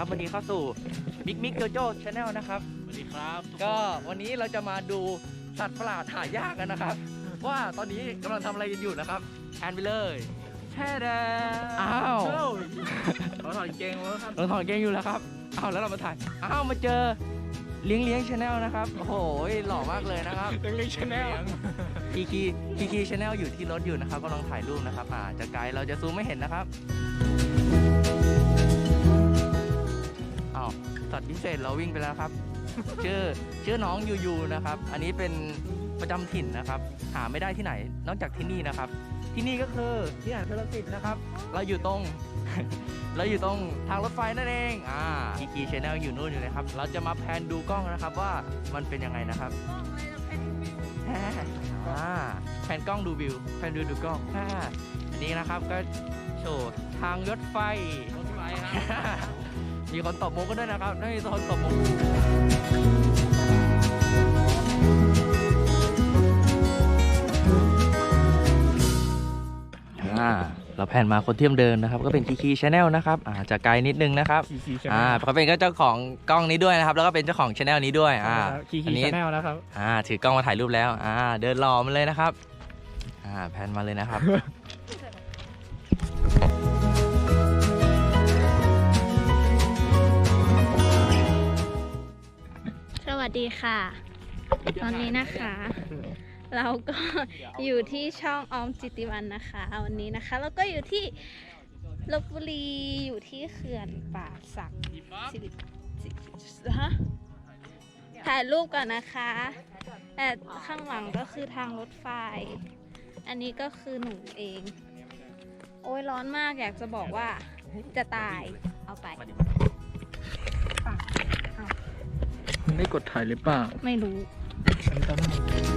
ครับ วันนี้เข้าสู่บิ๊กมิกโจโจ้ชาแนลนะครับ สวัสดีครับทุกคนก็วันนี้เราจะมาดูสัตว์ประหลาดหายากกันนะครับ ว่าตอนนี้กำลังทำอะไรกันอยู่นะครับแอนไปเลยแช่แดอ้าวเราถอดเกงแล้วครับเราถอดเกงอยู่แล้วครับอ้าวแล้วเรามาถ่ายอ้าวมาเจอเลี้ยงเลี้ยงชาแนลนะครับโอ้โหหล่อมากเลยนะครับเป็นลิชแนลพีคีพีคีชาแนลอยู่ที่รถอยู่นะครับกำลังถ่ายรูปนะครับอ่าจะไกลเราจะซูมไม่เห็นนะครับาวสัตว์พิเศษเราวิ่งไปแล้วครับ ชื่อชื่อน้องยูยูนะครับ อันนี้เป็นประจำถิ่นนะครับ หาไม่ได้ที่ไหน นอกจากที่นี่นะครับ ที่นี่ก็คือที่อ่านเทลสิตนะครับ เราอยู่ตรง เราอยู่ตรงทางรถไฟนั่นเองอ่าพีคีชาแนลอยู่นู่นอยู่นะครับ เราจะมาแพนดูกล้องนะครับว่ามันเป็นยังไงนะครับอ่าแผนกล้องดูวิวแผนดูดูกล้องอ่าอันนี้นะครับก็โชว์ทางรถไฟรถไฟครับ มีคนตบมุกกันด้วยนะครับไม่มีคนตบมุกอ่าเราแผนมาคนเที่ยมเดินนะครับ ก็เป็นคีคีชาแนลนะครับอ่าจะไกลนิดนึงนะครับคีคีชาแนอ่าลเขาเป็นก็เจ้าของกล้องนี้ด้วยนะครับ แล้วก็เป็นเจ้าของชาแนลนี้ด้วยอ่าคีอัคีนนี้ชาแนลนะครับอ่าถือกล้องมาถ่ายรูปแล้วอ่าเดินรอมันเลยนะครับอ่าแพนมาเลยนะครับ สดีค่ะ ตอนนี้นะคะ เราก็อยู่ที่ช่องออมจิตติวันนะคะ วันนี้นะคะแล้วก็อยู่ที่ลบบุรีอยู่ที่เขื่อนป่าสักสิริสิฮะถ่ายรูปก่อนนะคะ แต่ข้างหลังก็คือทางรถไฟ อันนี้ก็คือหนูเอง โอ้ยร้อนมากอยากจะบอกว่าจะตายเอาไป ได้กดถ่ายหรือเปล่า ไม่รู้ ฉันต้อง